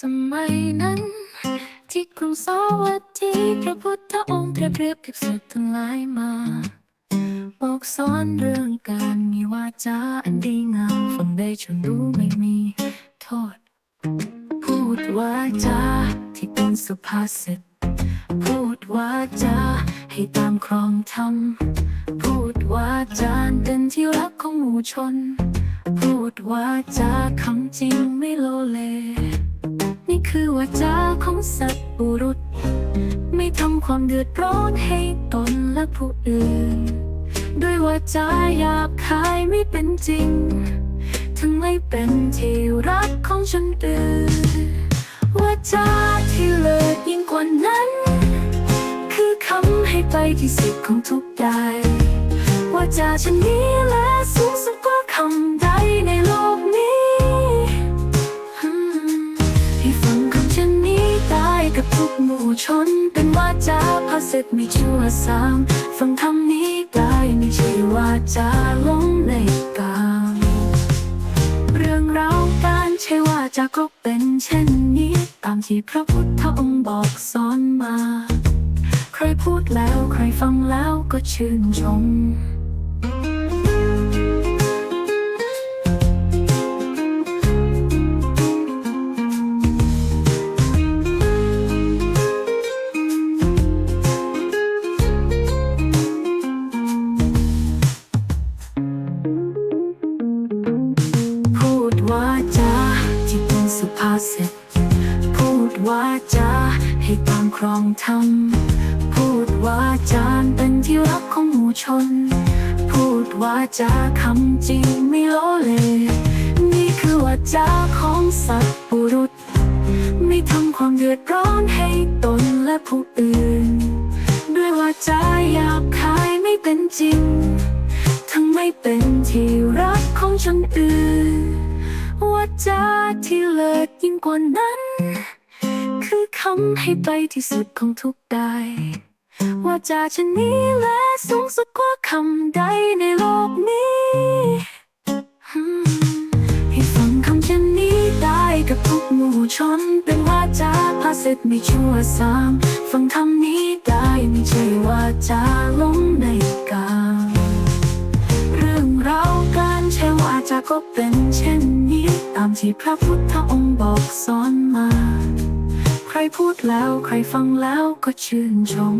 สมัยนั้น ที่กรุงสวัสดีพระพุทธองค์เปรียบเปรียบกับสัตว์ทั้งหลายมาบอกสอนเรื่องการมีวาจาอันดีงามฟังได้จนรู้ไม่มีโทษ พูดวาจาที่เป็นสุภาษิตพูดวาจาให้ตามครองธรรมพูดวาจาเป็นที่รักของหมู่ชน พูดวาจาคำจริงไม่โลเล คือวาจาของสัตว์บุรุษ ไม่ทำความเดือดร้อนให้ตนและผู้อื่น ด้วยวาจาหยาบคายไม่เป็นจริง ถึงไม่เป็นที่รักของฉันอื่นวาจาที่เลิศยิ่งกว่านั้น คือคำให้ไปที่สุดของทุกใดวาจาฉันนี้และสูงสุดกว่าคำ ชนเป็นวาจาภาษิตไม่ชั่วสามฟังคำนี้ได้ไม่ใช่วาจาลงในกามเรื่องราวการใช่ว่าจะก็เป็นเช่นนี้ ตามที่พระพุทธองค์บอกสอนมา ใครพูดแล้วใครฟังแล้วก็ชื่นชม เสุภาษิตพูดว่าจาให้ตามครองธรรม พูดว่าจาเป็นที่รักของหมู่ชน พูดว่าจาคำจริงไม่โลเล นี่คือว่าจาของสัตว์บุรุษ ไม่ทำความเดือดร้อนให้ตนและผู้อื่น ด้วยว่าจาหยาบคายไม่เป็นจริง ทั้งไม่เป็นที่รักของฉันอื่น ว่าจาที่เลิศยิ่งกว่านั้น คือคำให้ไปที่สุดของทุกใดว่าจาชนนี้และสูงสุดกว่าคำใดในโลกนี้ ให้ฟังคำเช่นนี้ได้กับทุกหมู่ชน เป็นว่าจาภาษิตไม่ชั่วสามฟังคำนี้ได้ไม่ใช่ว่าจาลงในกาเรื่องราวการใช้วาจาก็เป็นเช่นนี้ ที่พระพุทธองค์บอกสอนมา ใครพูดแล้วใครฟังแล้วก็ชื่นชม